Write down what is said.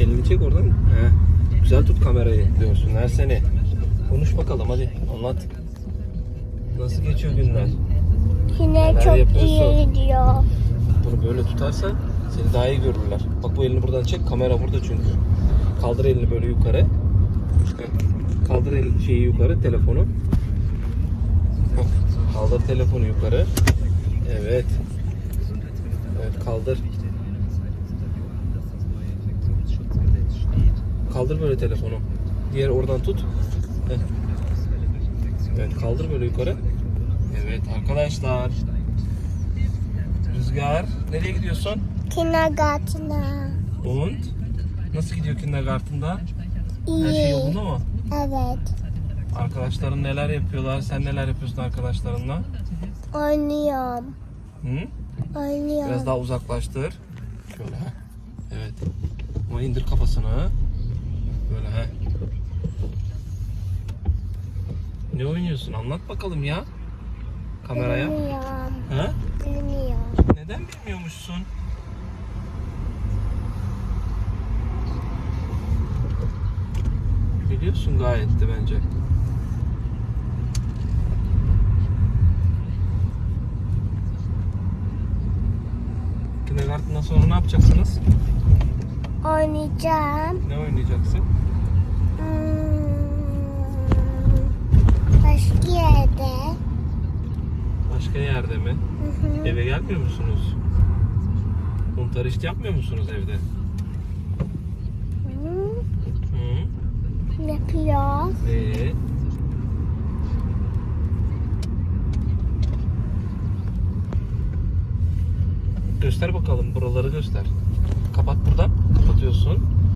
He. Güzel tut kamerayı görsünler seni. Konuş bakalım hadi anlat. Nasıl geçiyor günler? Yine Neler çok yapıyorsun? iyi gidiyor. Bunu böyle tutarsan seni daha iyi görürler. Bak bu elini buradan çek. Kamera burada çünkü. Kaldır elini böyle yukarı. Heh. Kaldır el, şeyi yukarı telefonu. Heh. Kaldır telefonu yukarı. Evet. Evet kaldır. Kaldır böyle telefonu. Diğer oradan tut. Heh. Evet kaldır böyle yukarı. Evet arkadaşlar. Rüzgar nereye gidiyorsun? Kindergarten'a. Und? Nasıl gidiyor kindergarten'da? İyi. Her şey yolunda mı? Evet. Arkadaşların neler yapıyorlar? Sen neler yapıyorsun arkadaşlarınla? Oynuyorum. Hı? Oynuyorum. Biraz daha uzaklaştır. Şöyle. Evet. Ama indir kafasını. Böyle ha. Ne oynuyorsun? Anlat bakalım ya. Kameraya. Bilmiyorum. Ha? Bilmiyorum. Neden bilmiyormuşsun? Biliyorsun gayet de bence. Kindergarten'dan sonra ne yapacaksınız? Oynayacağım. Ne oynayacaksın? Hmm, başka yerde. Başka yerde mi? Hı hı. Eve gelmiyor musunuz? Muntarist yapmıyor musunuz evde? Hı? Yapıyoruz. Ee, göster bakalım buraları göster. Kapat buradan. Kapatıyorsun.